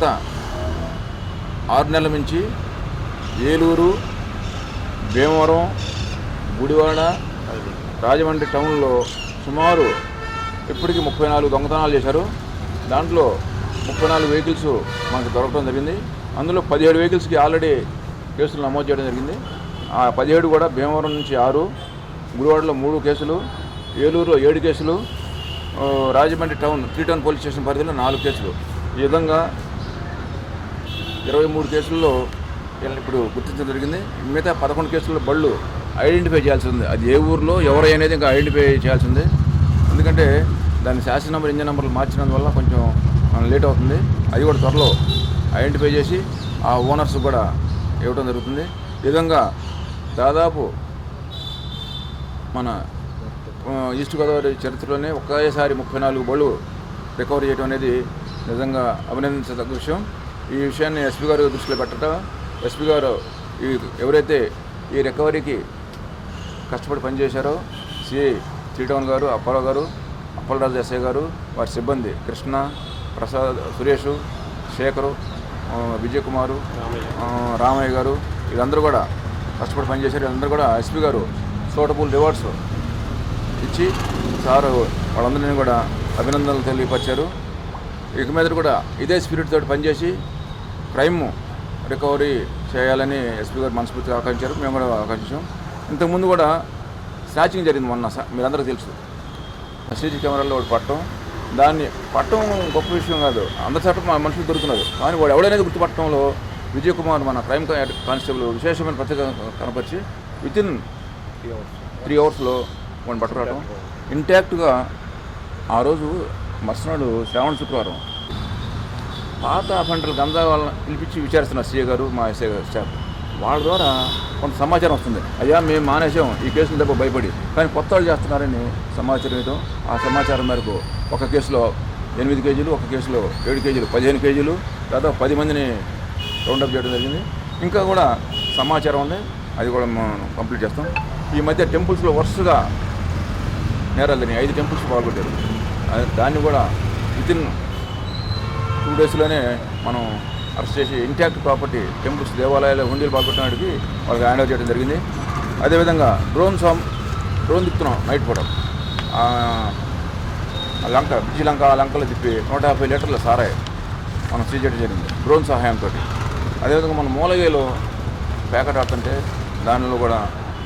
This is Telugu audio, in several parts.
గత ఆరు నెలల నుంచి ఏలూరు భీమవరం గుడివాడ రాజమండ్రి టౌన్లో సుమారు ఇప్పటికీ ముప్పై నాలుగు దొంగతనాలు చేశారు. దాంట్లో ముప్పై నాలుగు వెహికల్స్ మనకు దొరకడం జరిగింది. అందులో పదిహేడు వెహికల్స్కి ఆల్రెడీ కేసులు నమోదు చేయడం జరిగింది. ఆ పదిహేడు కూడా భీమవరం నుంచి ఆరు గుడివాడలో మూడు కేసులు ఏలూరులో ఏడు కేసులు Rajahmundry town three town police station పరిధిలో నాలుగు కేసులు. ఈ విధంగా ఇరవై మూడు కేసుల్లో వీళ్ళని ఇప్పుడు గుర్తించడం జరిగింది. మిగతా పదకొండు కేసుల్లో బళ్ళు ఐడెంటిఫై చేయాల్సి ఉంది అది ఏ ఊర్లో ఎవరు అనేది ఇంకా ఐడెంటిఫై చేయాల్సి ఉంది ఎందుకంటే దాని శాసన నెంబర్ ఇంజన్ నెంబర్లు మార్చినందువల్ల కొంచెం మనం లేట్ అవుతుంది. అది కూడా త్వరలో ఐడెంటిఫై చేసి ఆ ఓనర్స్ కూడా ఇవ్వడం జరుగుతుంది. ఈ విధంగా దాదాపు మన ఈస్ట్ గోదావరి చరిత్రలోనే ఒకేసారి ముప్పై నాలుగు బళ్ళు రికవరీ చేయడం అనేది నిజంగా అభినందించదగ్గ విషయం. ఈ విషయాన్ని ఎస్పీ గారు దృష్టిలో పెట్టడం ఎస్పీ గారు ఈ ఎవరైతే ఈ రికవరీకి కష్టపడి పనిచేశారో సిఐ శ్రీటౌన్ గారు అప్పారావు గారు అప్పలరాజు ఎస్ఐ గారు వారి సిబ్బంది కృష్ణ ప్రసాద్ సురేష్ శేఖరు విజయకుమారు విజయ్ కుమారు రామయ్య గారు వీళ్ళందరూ కూడా కష్టపడి పనిచేశారు. వీళ్ళందరూ కూడా ఎస్పీ గారు సూటబుల్ రివార్డ్స్ ఇచ్చి సారు వాళ్ళందరినీ కూడా అభినందనలు తెలియపరిచారు. ఇక మీద కూడా ఇదే స్పిరిట్ తోటి పనిచేసి క్రైమ్ రికవరీ చేయాలని ఎస్పీ గారు మనస్ఫూర్తిగా ఆకాంక్షారు మేము కూడా ఆకాంక్షాం ఇంతకుముందు కూడా స్నాచింగ్ జరిగింది మొన్న స- మీరందరికీ తెలుసు. సీసీ కెమెరాల్లో ఒకటి పట్టడం దాన్ని పట్టడం గొప్ప విషయం కాదు. అందరి చట్టం మా మనుషులు దొరుకుతున్నారు. కానీ వాడు ఎవడనేది గుర్తుపట్టడంలో విజయ్ కుమార్ మన క్రైమ్ కానిస్టేబుల్ విశేషమైన ప్రత్యేక కనపరిచి విత్ ఇన్ త్రీ అవర్స్లో వాడిని పట్టుకురావడం ఇంటాక్ట్గా ఆ రోజు మరుసనాడు శ్రావణ శుక్రవారం. పాత పంటలు గంజా వాళ్ళని పిలిపించి విచారిస్తున్నారు సీఏ గారు మా ఎస్ఐ గారు స్టాఫ్. వాళ్ళ ద్వారా కొంత సమాచారం వస్తుంది. అయ్యా మేము మానేసాం ఈ కేసులు దెబ్బ భయపడి. కానీ కొత్త వాళ్ళు చేస్తున్నారని సమాచారం ఇవ్వడం ఆ సమాచారం మేరకు ఒక కేసులో ఎనిమిది కేజీలు ఒక కేసులో ఏడు కేజీలు పదిహేను కేజీలు దాదాపు పది మందిని రౌండప్ చేయడం జరిగింది. ఇంకా కూడా సమాచారం ఉంది. అది కూడా మనం కంప్లీట్ చేస్తాం. ఈ మధ్య టెంపుల్స్లో వరుసగా నేరాలు జరిగినాయి. ఐదు టెంపుల్స్ పాల్గొట్టారు. దాన్ని కూడా వితిన్ టూ డేస్లోనే మనం అరెస్ట్ చేసి ఇంటాక్ట్ ప్రాపర్టీ టెంపుల్స్ దేవాలయాలు హుండీలు పాల్గొట్టడానికి వాళ్ళకి హ్యాండ్ ఓవర్ చేయడం జరిగింది. అదేవిధంగా డ్రోన్ సామ్ డ్రోన్ తిప్పుతున్నాం నైట్ పూట ఆ లంక బ్రిడ్జి లంక ఆ లంకలు తిప్పి నూట యాభై లీటర్ల సారాయి మనం సీజ్ చేయడం జరిగింది డ్రోన్ సహాయంతో అదేవిధంగా మన మూలగేలో ప్యాకెట్ ఆడుతుంటే దానిలో కూడా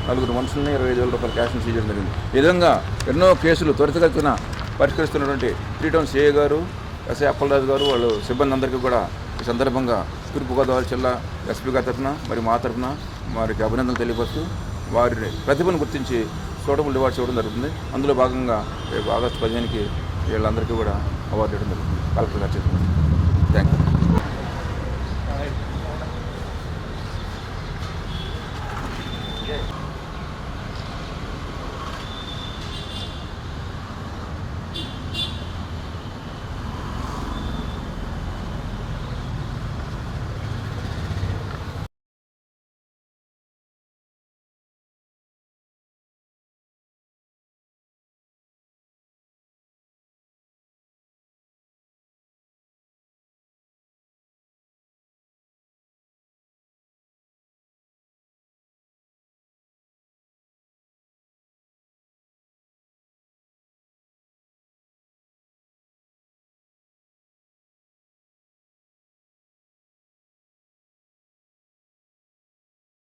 నలుగురు మనుషుల్ని ఇరవై ఐదు వేల రూపాయల క్యాష్ని సీజ్ చేయడం జరిగింది. ఈ విధంగా ఎన్నో కేసులు త్వరితగతిన పరిష్కరిస్తున్నటువంటి త్రీ టౌన్ సిఏ గారు ఎస్ఐ అప్పలరాజు గారు వాళ్ళు సిబ్బంది అందరికీ కూడా ఈ సందర్భంగా తూర్పుగోదావరి జిల్లా ఎస్పీ గారి తరఫున మరి మా తరఫున వారికి అభినందనలు తెలియపరుస్తూ వారి ప్రతిభను గుర్తించి సూటబుల్ రివార్డ్స్ ఇవ్వడం జరుగుతుంది. అందులో భాగంగా రేపు ఆగస్టు పదిహేనుకి వీళ్ళందరికీ కూడా అవార్డు ఇవ్వడం జరుగుతుంది. కలెక్టర్ గారు చేతులు థ్యాంక్ యూ